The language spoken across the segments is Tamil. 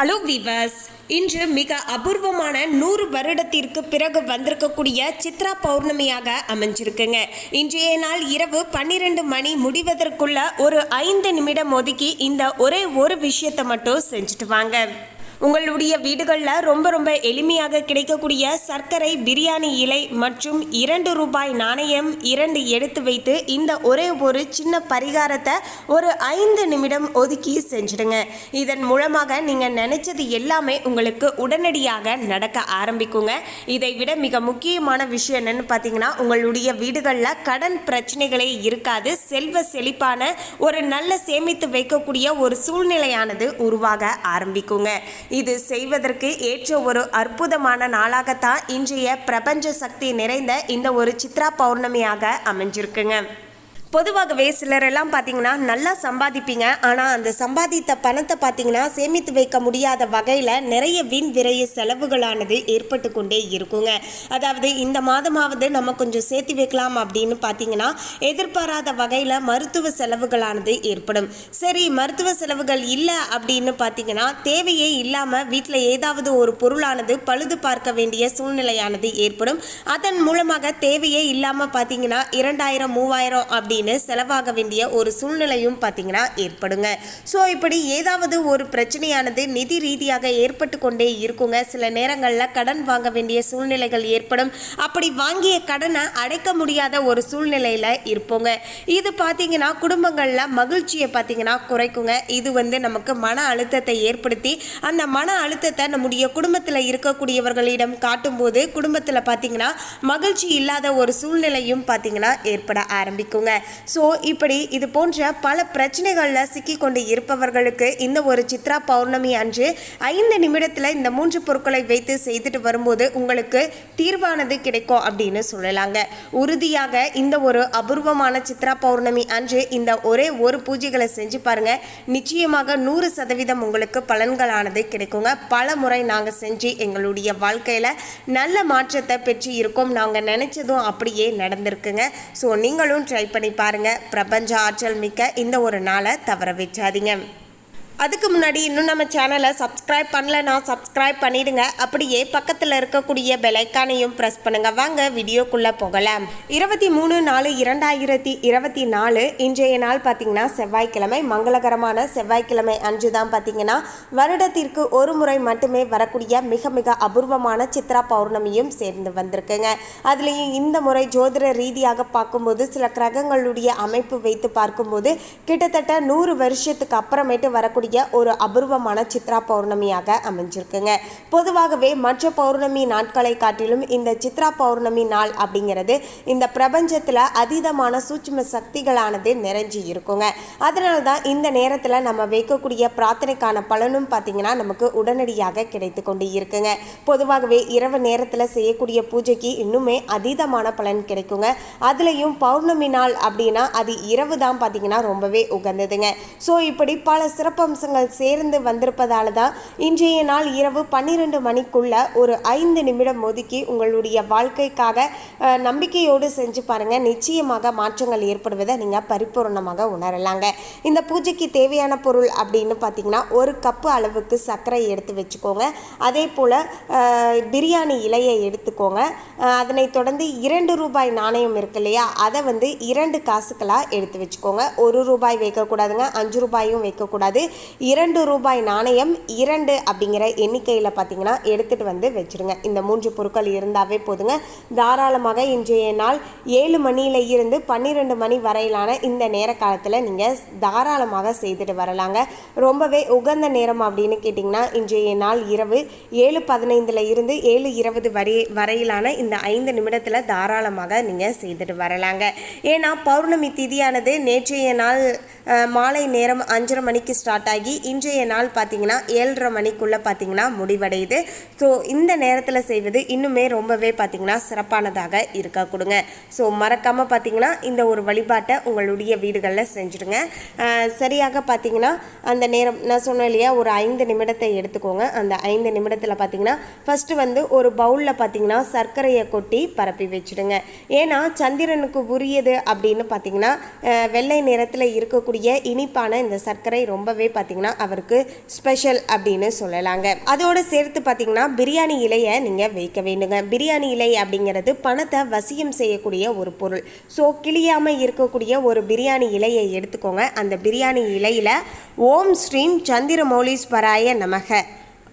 ஹலோ வீவர்ஸ் இன்று மிக அபூர்வமான நூறு வருடத்திற்கு பிறகு வந்திருக்கக்கூடிய சித்ரா பௌர்ணமியாக அமைஞ்சிருக்குங்க. இன்றைய நாள் இரவு பன்னிரெண்டு மணி முடிவதற்குள்ள ஒரு ஐந்து நிமிடம் ஒதுக்கி இந்த ஒரே ஒரு விஷயத்தை மட்டும் செஞ்சுட்டு வாங்க. உங்களுடைய வீடுகளில் ரொம்ப ரொம்ப எளிமையாக கிடைக்கக்கூடிய சர்க்கரை பிரியாணி இலை மற்றும் இரண்டு ரூபாய் நாணயம் இரண்டு எடுத்து வைத்து இந்த ஒரே ஒரு சின்ன பரிகாரத்தை ஒரு ஐந்து நிமிடம் ஒதுக்கி செஞ்சிடுங்க. இதன் மூலமாக நீங்கள் நினைச்சது எல்லாமே உங்களுக்கு உடனடியாக நடக்க ஆரம்பிக்குங்க. இதை விட மிக முக்கியமான விஷயம் என்னன்னு பார்த்தீங்கன்னா உங்களுடைய வீடுகளில் கடன் பிரச்சனைகளே இருக்காது. செல்வ செழிப்பான ஒரு நல்ல சேமித்து வைக்கக்கூடிய ஒரு சூழ்நிலையானது உருவாக ஆரம்பிக்குங்க. இது செய்வதற்கு ஏற்ற ஒரு அற்புதமான நாளாகத்தான் இன்றைய பிரபஞ்ச சக்தி நிறைந்த இந்த ஒரு சித்ரா பௌர்ணமியாக அமைஞ்சிருக்குங்க. பொதுவாகவே சிலரெல்லாம் பார்த்தீங்கன்னா நல்லா சம்பாதிப்பீங்க. ஆனால் அந்த சம்பாதித்த பணத்தை பார்த்தீங்கன்னா சேமித்து வைக்க முடியாத வகையில் நிறைய வீண் விரைய செலவுகளானது ஏற்பட்டு கொண்டே இருக்குங்க. அதாவது இந்த மாதமாவது நம்ம கொஞ்சம் சேர்த்து வைக்கலாம் அப்படின்னு பார்த்தீங்கன்னா எதிர்பாராத வகையில் மருத்துவ செலவுகளானது ஏற்படும். சரி மருத்துவ செலவுகள் இல்லை அப்படின்னு பார்த்தீங்கன்னா தேவையே இல்லாமல் வீட்டில் ஏதாவது ஒரு பொருளானது பழுது பார்க்க வேண்டிய சூழ்நிலையானது ஏற்படும். அதன் மூலமாக தேவையே இல்லாமல் பார்த்தீங்கன்னா இரண்டாயிரம் மூவாயிரம் அப்படின்னு செலவாக வேண்டிய ஒரு சூழ்நிலையும் பார்த்தீங்கன்னா ஏற்படுங்க. ஸோ இப்படி ஏதாவது ஒரு பிரச்சனையானது நிதி ரீதியாக ஏற்பட்டு கொண்டே இருக்குங்க. சில நேரங்களில் கடன் வாங்க வேண்டிய சூழ்நிலைகள் ஏற்படும். அப்படி வாங்கிய கடனை அடைக்க முடியாத ஒரு சூழ்நிலையில் இருப்போங்க. இது பார்த்தீங்கன்னா குடும்பங்களில் மகிழ்ச்சியை பார்த்தீங்கன்னா குறைக்குங்க. இது வந்து நமக்கு மன அழுத்தத்தை ஏற்படுத்தி அந்த மன அழுத்தத்தை நம்முடைய குடும்பத்தில் இருக்கக்கூடியவர்களிடம் காட்டும்போது குடும்பத்தில் பார்த்தீங்கன்னா மகிழ்ச்சி இல்லாத ஒரு சூழ்நிலையும் பார்த்தீங்கன்னா ஏற்பட ஆரம்பிக்குங்க. ஸோ இப்படி இது போன்ற பல பிரச்சனைகளில் சிக்கிக்கொண்டு இருப்பவர்களுக்கு இந்த ஒரு சித்ரா பௌர்ணமி அன்று ஐந்து நிமிடத்தில் இந்த மூன்று பொருட்களை வைத்து செய்துட்டு வரும்போது உங்களுக்கு தீர்வானது கிடைக்கும் அப்படின்னு சொல்லலாங்க. உறுதியாக இந்த ஒரு அபூர்வமான சித்ரா பௌர்ணமி அன்று இந்த ஒரே ஒரு பூஜைகளை செஞ்சு பாருங்க. நிச்சயமாக நூறு சதவீதம் உங்களுக்கு பலன்களானது கிடைக்குங்க. பல முறை நாங்கள் செஞ்சு எங்களுடைய வாழ்க்கையில் நல்ல மாற்றத்தை பெற்று இருக்கோம். நாங்கள் நினைச்சதும் அப்படியே நடந்திருக்குங்க. ஸோ நீங்களும் ட்ரை பண்ணி பாருங்க. பிரபஞ்ச ஆற்றல் மிக்க இந்த ஒரு நாளை தவற வச்சாதீங்க அதுக்கு முன்னாடி இன்னும் நம்ம சேனலை சப்ஸ்கிரைப் பண்ணலன்னா சப்ஸ்கிரைப் பண்ணிடுங்க. அப்படியே பக்கத்தில் இருக்கக்கூடிய பெலைக்கானையும் ப்ரெஸ் பண்ணுங்க. வாங்க வீடியோக்குள்ளே போகலாம். இருபத்தி மூணு நாலு இரண்டாயிரத்தி இருபத்தி நாலு இன்றைய நாள் பார்த்தீங்கன்னா செவ்வாய்க்கிழமை மங்களகரமான செவ்வாய்க்கிழமை அன்று தான் பார்த்தீங்கன்னா வருடத்திற்கு ஒரு முறை மட்டுமே வரக்கூடிய மிக மிக அபூர்வமான சித்ரா பௌர்ணமியும் சேர்ந்து வந்திருக்குங்க. அதுலேயும் இந்த முறை ஜோதிட ரீதியாக பார்க்கும்போது சில கிரகங்களுடைய அமைப்பு வைத்து பார்க்கும்போது கிட்டத்தட்ட நூறு வருஷத்துக்கு அப்புறமேட்டு வரக்கூடிய ஒரு அபூர்வமான சித்ரா பௌர்ணமியாக அமைஞ்சிருக்குங்க. பொதுவாகவே மற்ற பௌர்ணமி நாட்களை காட்டிலும் இந்த சித்ரா பௌர்ணமி நாள் அப்படிங்கிறது இந்த பிரபஞ்சத்தில் அதீதமான சூட்சும சக்திகளானது நிறைஞ்சி இருக்குங்க. அதனால தான் இந்த நேரத்தில் நம்ம வைக்கக்கூடிய பிரார்த்தனைக்கான பலனும் பார்த்தீங்கன்னா நமக்கு உடனடியாக கிடைத்து கொண்டு இருக்குங்க. பொதுவாகவே இரவு நேரத்தில் செய்யக்கூடிய பூஜைக்கு இன்னுமே அதீதமான பலன் கிடைக்குங்க. அதுலேயும் பௌர்ணமி நாள் அப்படின்னா அது இரவு தான் பார்த்தீங்கன்னா ரொம்பவே உகந்ததுங்க. ஸோ இப்படி பல சிறப்பம் அம்சங்கள் சேர்ந்து வந்திருப்பதால தான் இன்றைய நாள் இரவு பன்னிரெண்டு மணிக்குள்ள ஒரு ஐந்து நிமிடம் ஒதுக்கி உங்களுடைய வாழ்க்கைக்காக நம்பிக்கையோடு செஞ்சு பாருங்க. நிச்சயமாக மாற்றங்கள் ஏற்படுவதை நீங்கள் பரிபூர்ணமாக உணரலாங்க. இந்த பூஜைக்கு தேவையான பொருள் அப்படின்னு பார்த்தீங்கன்னா ஒரு கப்பு அளவுக்கு சர்க்கரை எடுத்து வச்சுக்கோங்க. அதே போல் பிரியாணி இலையை எடுத்துக்கோங்க. அதனை தொடர்ந்து இரண்டு ரூபாய் நாணயம் இருக்கு இல்லையா அதை வந்து இரண்டு காசுக்களாக எடுத்து வச்சுக்கோங்க. ஒரு ரூபாய் வைக்கக்கூடாதுங்க அஞ்சு ரூபாயும் வைக்கக்கூடாது. இரண்டு ரூபாய் நாணயம் இரண்டு அப்படிங்கிற எண்ணிக்கையில் பார்த்தீங்கன்னா எடுத்துகிட்டு வந்து வச்சுருங்க. இந்த மூன்று பொருட்கள் இருந்தாவே போதுங்க. தாராளமாக இன்றைய நாள் ஏழு மணியில் இருந்து பன்னிரெண்டு மணி வரையிலான இந்த நேர காலத்தில் நீங்கள் தாராளமாக செய்துட்டு வரலாங்க. ரொம்பவே உகந்த நேரம் அப்படின்னு கேட்டிங்கன்னா இன்றைய நாள் இரவு ஏழு பதினைந்தில் இருந்து ஏழு இருபது வரை வரையிலான இந்த ஐந்து நிமிடத்தில் தாராளமாக நீங்கள் செய்துட்டு வரலாங்க. ஏன்னா பௌர்ணமி திதியானது நேற்றைய நாள் மாலை நேரம் அஞ்சரை மணிக்கு ஸ்டார்ட் ஆகி இன்றைய நாள் பார்த்தீங்கன்னா ஏழரை மணிக்குள்ளே பார்த்தீங்கன்னா முடிவடையுது. ஸோ இந்த நேரத்தில் செய்வது இன்னுமே ரொம்பவே பார்த்தீங்கன்னா சிறப்பானதாக இருக்க கொடுங்க. ஸோ மறக்காமல் பார்த்தீங்கன்னா இந்த ஒரு வழிபாட்டை உங்களுடைய வீடுகளில் செஞ்சுடுங்க. சரியாக பார்த்தீங்கன்னா அந்த நேரம் நான் சொன்னேன் இல்லையா ஒரு ஐந்து நிமிடத்தை எடுத்துக்கோங்க. அந்த ஐந்து நிமிடத்தில் பார்த்தீங்கன்னா ஃபஸ்ட்டு வந்து ஒரு பவுலில் பார்த்தீங்கன்னா சர்க்கரையை கொட்டி பரப்பி வச்சுடுங்க. ஏன்னா சந்திரனுக்கு உரியது அப்படின்னு பார்த்தீங்கன்னா வெள்ளை நிறத்தில் இருக்கக்கூடிய இனிப்பான இந்த சர்க்கரை ரொம்பவே பார்த்து பார்த்தீங்கன்னா அவருக்கு ஸ்பெஷல் அப்படின்னு சொல்லலாங்க. அதோடு சேர்த்து பார்த்தீங்கன்னா பிரியாணி இலையை நீங்கள் வைக்க வேண்டுங்க. பிரியாணி இலை அப்படிங்கிறது பணத்தை வசியம் செய்யக்கூடிய ஒரு பொருள். ஸோ கிளியாமல் இருக்கக்கூடிய ஒரு பிரியாணி இலையை எடுத்துக்கோங்க. அந்த பிரியாணி இலையில் ஓம் ஸ்ரீம் சந்திரமௌலீஸ்வராய நமக.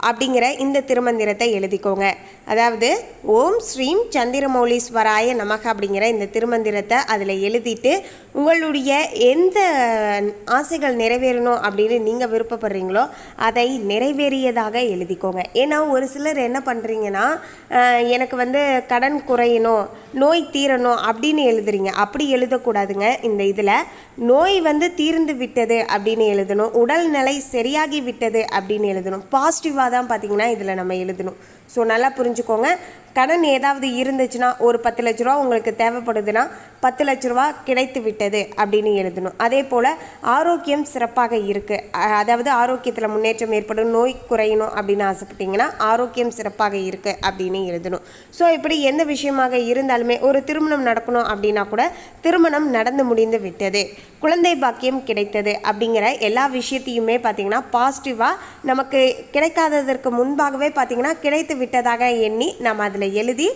அப்படிங்கிற இந்த திருமந்திரத்தை எழுதிக்கோங்க. அதாவது ஓம் ஸ்ரீம் சந்திரமௌலீஸ்வராய நமக அப்படிங்கிற இந்த திருமந்திரத்தை அதில் எழுதிட்டு உங்களுடைய எந்த ஆசைகள் நிறைவேறணும் அப்படின்னு நீங்கள் விருப்பப்படுறீங்களோ அதை நிறைவேறியதாக எழுதிக்கோங்க. ஏன்னா ஒரு சிலர் என்ன பண்ணுறீங்கன்னா எனக்கு வந்து கடன் குறையணும் நோய் தீரணும் அப்படின்னு எழுதுறீங்க. அப்படி எழுதக்கூடாதுங்க. இந்த இதில் நோய் வந்து தீர்ந்து விட்டது அப்படின்னு எழுதணும் உடல்நிலை சரியாகி விட்டது அப்படின்னு எழுதணும் பாசிட்டிவாக தான் பார்த்திங்கன்னா இதில் நம்ம எழுதணும். ஸோ நல்லா புரிஞ்சுக்கோங்க. கடன் ஏதாவது இருந்துச்சுன்னா ஒரு பத்து லட்ச ரூபா உங்களுக்கு தேவைப்படுதுன்னா பத்து லட்ச ரூபா கிடைத்து விட்டது அப்படின்னு எழுதணும். அதே போல் ஆரோக்கியம் சிறப்பாக இருக்குது அதாவது ஆரோக்கியத்தில் முன்னேற்றம் ஏற்படும் நோய் குறையணும் அப்படின்னு ஆசைப்பட்டீங்கன்னா ஆரோக்கியம் சிறப்பாக இருக்குது அப்படின்னு எழுதணும். ஸோ இப்படி எந்த விஷயமாக இருந்தாலுமே ஒரு திருமணம் நடக்கணும் அப்படின்னா கூட திருமணம் நடந்து முடிந்து விட்டது. குழந்தை பாக்கியம் கிடைத்தது அப்படிங்கிற எல்லா விஷயத்தையுமே பார்த்தீங்கன்னா பாசிட்டிவாக நமக்கு கிடைக்காததற்கு முன்பாகவே பார்த்தீங்கன்னா கிடைத்து விட்டதாக எண்ணி நம்ம அதில் எழுதி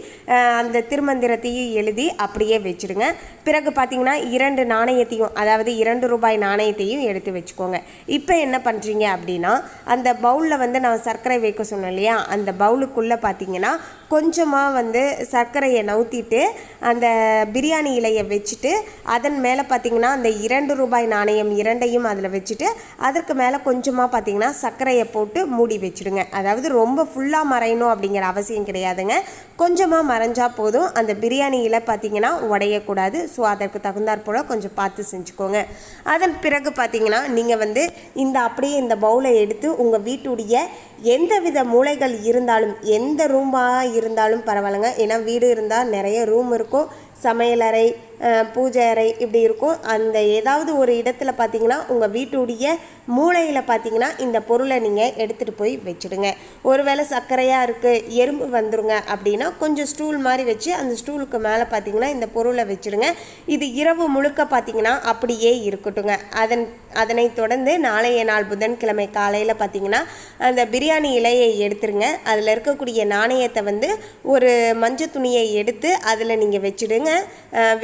அந்த திருமந்திரத்தையும் எழுதி அப்படியே வச்சிடுங்க. பிறகு பார்த்தீங்கன்னா இரண்டு நாணயத்தையும் அதாவது இரண்டு ரூபாய் நாணயத்தையும் எடுத்து வச்சுக்கோங்க. இப்போ என்ன பண்ணுறீங்க அப்படின்னா அந்த பவுலில் வந்து நான் சர்க்கரை வைக்க சொன்னேன் இல்லையா? அந்த பவுலுக்குள்ளே பார்த்தீங்கன்னா கொஞ்சமாக வந்து சர்க்கரையை நவுத்திட்டு அந்த பிரியாணி இலையை வச்சுட்டு அதன் மேலே பார்த்தீங்கன்னா அந்த இரண்டு ரூபாய் நாணயம் இரண்டையும் அதில் வச்சுட்டு அதற்கு மேலே கொஞ்சமாக பார்த்தீங்கன்னா சர்க்கரையை போட்டு மூடி வச்சுடுங்க. அதாவது ரொம்ப ஃபுல்லாக மறையணும் அப்படிங்கிற அவசியம் கிடையாதுங்க. கொஞ்சமாக மறைஞ்சால் போதும். அந்த பிரியாணி இலை பார்த்தீங்கன்னா உடையக்கூடாது. ஸோ அதற்கு தகுந்தாற் போல் கொஞ்சம் பார்த்து செஞ்சுக்கோங்க. அதன் பிறகு பார்த்தீங்கன்னா நீங்கள் வந்து இந்த அப்படியே இந்த பவுலை எடுத்து உங்கள் வீட்டுடைய எந்தவித மூலைகள் இருந்தாலும் எந்த ரூமாக இருந்தாலும் பரவாயில்லைங்க. ஏன்னா வீடு இருந்தால் நிறைய ரூம் இருக்கும். சமையலறை பூஜை அறை இப்படி இருக்கும். அந்த ஏதாவது ஒரு இடத்துல பார்த்தீங்கன்னா உங்கள் வீட்டுடைய மூளையில் பார்த்தீங்கன்னா இந்த பொருளை நீங்கள் எடுத்துகிட்டு போய் வச்சுடுங்க. ஒருவேளை சர்க்கரையாக இருக்குது எறும்பு வந்துருங்க அப்படின்னா கொஞ்சம் ஸ்டூல் மாதிரி வச்சு அந்த ஸ்டூலுக்கு மேலே பார்த்தீங்கன்னா இந்த பொருளை வச்சுடுங்க. இது இரவு முழுக்க பார்த்தீங்கன்னா அப்படியே இருக்கட்டுங்க. அதன் அதனை தொடர்ந்து நாளைய நாள் புதன்கிழமை காலையில் பார்த்தீங்கன்னா அந்த பிரியாணி இலையை எடுத்துருங்க. அதில் இருக்கக்கூடிய நாணயத்தை வந்து ஒரு மஞ்சள் துணியை எடுத்து அதில் நீங்கள் வச்சுடுங்க.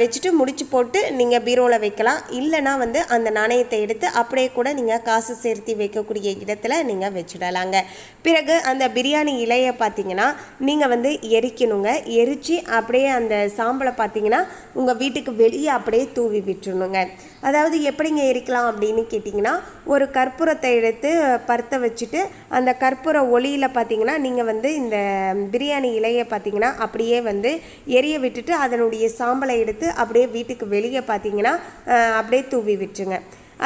வச்சுட்டு ஃபஸ்ட்டு முடிச்சு போட்டு நீங்கள் பீரோவில் வைக்கலாம். இல்லைனா வந்து அந்த நாணயத்தை எடுத்து அப்படியே கூட நீங்கள் காசு சேர்த்து வைக்கக்கூடிய இடத்துல நீங்கள் வச்சுடலாங்க. பிறகு அந்த பிரியாணி இலையை பார்த்தீங்கன்னா நீங்கள் வந்து எரிக்கணுங்க. எரித்து அப்படியே அந்த சாம்பலை பார்த்தீங்கன்னா உங்கள் வீட்டுக்கு வெளியே அப்படியே தூவி விட்டுருணுங்க அதாவது எப்படிங்க எரிக்கலாம் அப்படின்னு கேட்டிங்கன்னா ஒரு கற்பூரத்தை எடுத்து பருத்த வச்சுட்டு அந்த கற்பூர ஒளியில் பார்த்தீங்கன்னா நீங்கள் வந்து இந்த பிரியாணி இலையை பார்த்தீங்கன்னா அப்படியே வந்து எரிய விட்டுட்டு அதனுடைய சாம்பலை எடுத்து அப்படியே வீட்டுக்கு வெளியே பார்த்தீங்கன்னா அப்படியே தூவி விட்டுருங்க.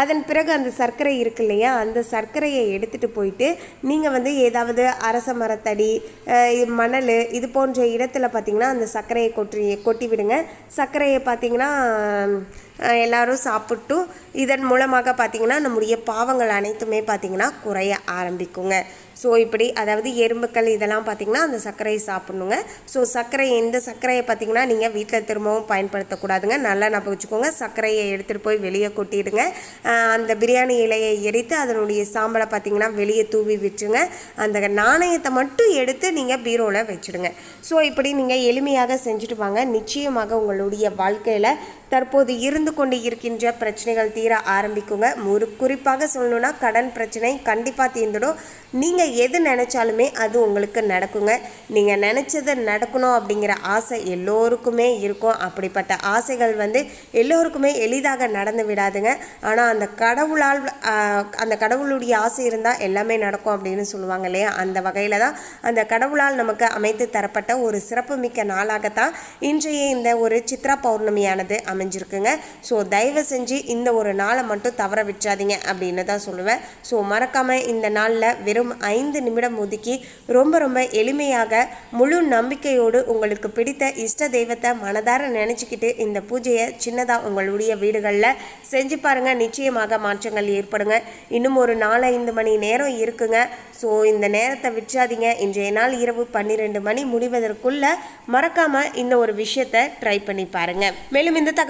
அதன் பிறகு அந்த சர்க்கரை இருக்கு இல்லையா அந்த சர்க்கரையை எடுத்துகிட்டு போயிட்டு நீங்கள் வந்து ஏதாவது அரச மரத்தடி மணல் இது போன்ற இடத்துல பார்த்தீங்கன்னா அந்த சர்க்கரையை கொட்டி கொட்டி விடுங்க. சர்க்கரையை பார்த்தீங்கன்னா எல்லாரும் சாப்பிட்டு இதன் மூலமாக பார்த்தீங்கன்னா நம்முடைய பாவங்கள் அனைத்துமே பார்த்தீங்கன்னா குறைய ஆரம்பிக்குங்க. ஸோ இப்படி அதாவது எறும்புக்கள் இதெல்லாம் பார்த்தீங்கன்னா அந்த சர்க்கரையை சாப்பிட்ணுங்க. ஸோ சர்க்கரை இந்த சர்க்கரையை பார்த்தீங்கன்னா நீங்கள் வீட்டில் திரும்பவும் பயன்படுத்தக்கூடாதுங்க. நல்லா ஞாபகம் வச்சுக்கோங்க. சர்க்கரையை எடுத்துகிட்டு போய் வெளியே கொட்டிடுங்க. அந்த பிரியாணி இலையை எரித்து அதனுடைய சாம்பலை பார்த்தீங்கன்னா வெளியே தூவி விட்டுருங்க. அந்த நாணயத்தை மட்டும் எடுத்து நீங்கள் பீரோவில் வச்சுடுங்க. ஸோ இப்படி நீங்கள் எளிமையாக செஞ்சுட்டு வாங்க. நிச்சயமாக உங்களுடைய வாழ்க்கையில் தற்போது இருந்து கொண்டு இருக்கின்ற பிரச்சனைகள் தீர ஆரம்பிக்குங்க. ஒரு குறிப்பாக சொல்லணும்னா கடன் பிரச்சனை கண்டிப்பாக தீர்ந்துடும். நீங்கள் எது நினச்சாலுமே அது உங்களுக்கு நடக்குங்க. நீங்கள் நினச்சது நடக்கணும் அப்படிங்கிற ஆசை எல்லோருக்குமே இருக்கும். அப்படிப்பட்ட ஆசைகள் வந்து எல்லோருக்குமே எளிதாக நடந்து விடாதுங்க. ஆனால் அந்த கடவுளால் அந்த கடவுளுடைய ஆசை இருந்தால் எல்லாமே நடக்கும் அப்படின்னு சொல்லுவாங்க இல்லையா? அந்த வகையில் தான் அந்த கடவுளால் நமக்கு அமைத்து தரப்பட்ட ஒரு சிறப்புமிக்க நாளாகத்தான் இன்றைய இந்த ஒரு சித்ரா பௌர்ணமியானது அமை அமைஞ்சிருக்குங்க. ஸோ தயவு செஞ்சு இந்த ஒரு நாளை மட்டும் தவற விட்டுறாதீங்க அப்படின்னு தான் சொல்லுவேன். ஸோ மறக்காமல் இந்த நாளில் வெறும் ஐந்து நிமிடம் ஒதுக்கி ரொம்ப ரொம்ப எளிமையாக முழு நம்பிக்கையோடு உங்களுக்கு பிடித்த இஷ்ட தெய்வத்தை மனதார நினச்சிக்கிட்டு இந்த பூஜையை சின்னதாக உங்களுடைய வீடுகளில் செஞ்சு பாருங்கள் நிச்சயமாக மாற்றங்கள் ஏற்படுங்க. இன்னும் ஒரு நாலஞ்சு மணி நேரம் இருக்குங்க. ஸோ இந்த நேரத்தை விற்றாதீங்க இன்றைய நாள் இரவு பன்னிரெண்டு மணி முடிவதற்குள்ள மறக்காமல் இந்த ஒரு விஷயத்தை ட்ரை பண்ணி பாருங்கள் மேலும் இந்த தகவல்